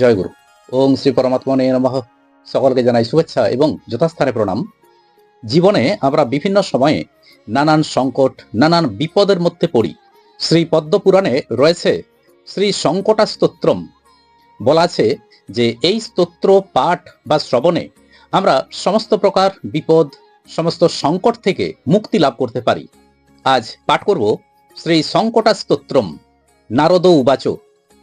জয়গুরু ওং শ্রী পরমাত্মনে নমঃ। সকলকে জানাই শুভেচ্ছা এবং যথাস্থানে প্রণাম। জীবনে আমরা বিভিন্ন সময়ে নানান সংকট, নানান বিপদের মধ্যে পড়ি। শ্রী পদ্মপুরাণে রয়েছে শ্রী সংকটা স্তোত্রম বলা আছে যে এই স্তোত্র, পাঠ বা শ্রবণে আমরা সমস্ত প্রকার বিপদ, সমস্ত সংকট থেকে মুক্তি লাভ করতে পারি। আজ পাঠ করব শ্রী সংকটা স্তোত্রম নারদ উবাচ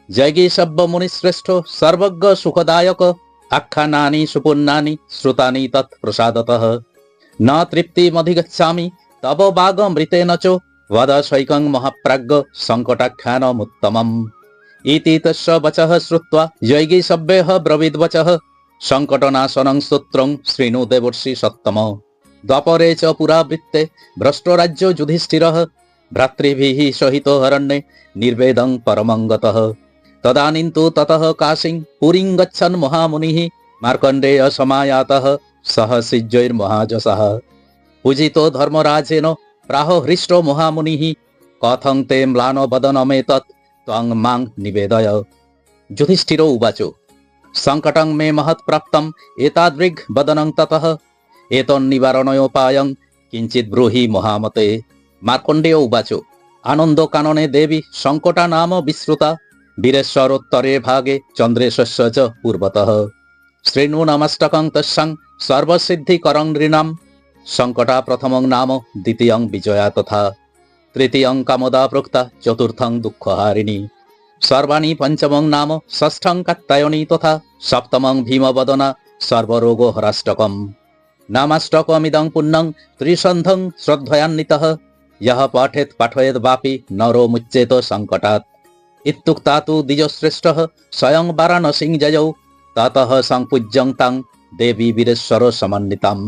జైగీ సబ్బముని శ్రేష్ఠ సర్వజ్ఞ సుఖదాయక అఖ్యానాని సుపుణ్యాని శ్రుతాని తత్ ప్రసాదత నా తృప్తిమధిగచ్చామి తవ వాగమృతేన చో వద శైకం మహాప్రాజ్ఞ సంకటాఖ్యానముత్తమం ইতি তস্য বচঃ শ্রুত্বা যৈগী সভ্যেহ ব্রবিদ্বচঃ সংকটনাশনং স্তোত্রং শ্রীণু দেবর্ষি সত্তম দ্বাপরে চ পুরাবৃত্তে ভ্রষ্টরাজ্য যুধিষ্ঠিরঃ ভ্রাতৃভিঃ সহিত হরণ্যে নির্বেদং পরমঙ্গতঃ তদানীন তো তত কাশী পুরী গছন মহামুনি মার্কণ্ডেয় সমায়াতঃ সহ সিজ্জৈর্মহাযশঃ পূজিত ধর্মরাজেন প্রাহ হৃষ্ট মহামুনি কথং তে ম্লান বদনমেতৎ ত্বং মাং নিবেদয় যুধিষ্ঠির উবাচ সংকটং মে মহৎ মহৎপ্রাপ্তম এতাদৃগ বদনং ততঃ এতন্নিবারণোপায়ং কিঞ্চিত ব্রুহি মহামতে মার্কণ্ডেয় উবাচ আনন্দ কাননে দেবী সংকটা নাম বিশ্রুতা বীরেশ্বর উত্তরে ভাগে চন্দ্রেশস্য চ পূর্বত। শ্রীণু নমস্তকং তস্যং সর্বসিদ্ধিকরং নৃণাম সংকটা প্রথমং নাম, দ্বিতীয়ং বিজয়া তথা। তৃতীয়ং কামদা প্রক্তা চতুর্থং দুঃখহারিণী। সর্বাণী পঞ্চমং নাম, ষষ্ঠং কাত্তায়নী তথা। সপ্তমং ভীমবদনা, সর্বরোগ হরাষ্টকম। নামাষ্টকমিদং পুণ্যং, ত্রিসন্ধং শ্রদ্ধয়ান্বিত। ইহ পাঠেত পাঠয়েদ বাপি, নরো মুচ্চেত সংকটাৎ। ইত্যুক্তা তু দ্বিজশ্রেষ্ঠ স্বয়ং বারাণসীং জয়ৌ ততঃ সংপূজ্যং তাং দেবী বীরেশ্বর সমন্বিতাম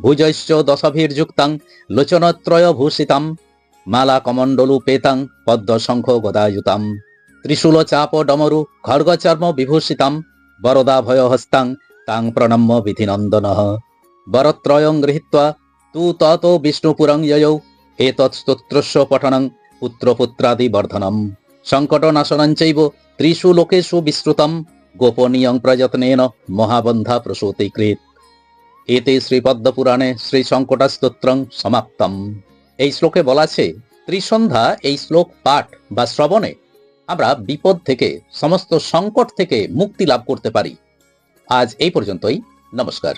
ভুজৈশ্চ দশভীর্যুক্তাং লোচনত্রয় ভূষিতাম মালা কমণ্ডলু পেতাং পদ্ম শঙ্খ গদায়ুতাম ত্রিশূল চাপ ডমরু খর্গচর্ম বিভূষিতাম বরদাভয় হস্তাং তাং প্রণম্য বিধিনন্দন বরত্রয়ং গৃহীত্বা তু তত বিষ্ণুপুরং যয়ৌ হে তৎস্তোত্রস্ব পঠনং পুত্রপুত্রাদিবর্ধনম বর্ধনম সংকটনাশনং চৈব ত্রিষু লোকেষু বিস্তৃতম গোপনীয়ং প্রযত্নেন মহাবন্ধা প্রসূতিকৃত এতে শ্রীপদ্মপুরাণে শ্রী সংকটা স্তোত্রং সমাপ্তম। এই শ্লোকে বলা আছে, ত্রিসন্ধ্যা এই শ্লোক পাঠ বা শ্রবণে আমরা বিপদ থেকে, সমস্ত সংকট থেকে মুক্তি লাভ করতে পারি। আজ এই পর্যন্তই। নমস্কার।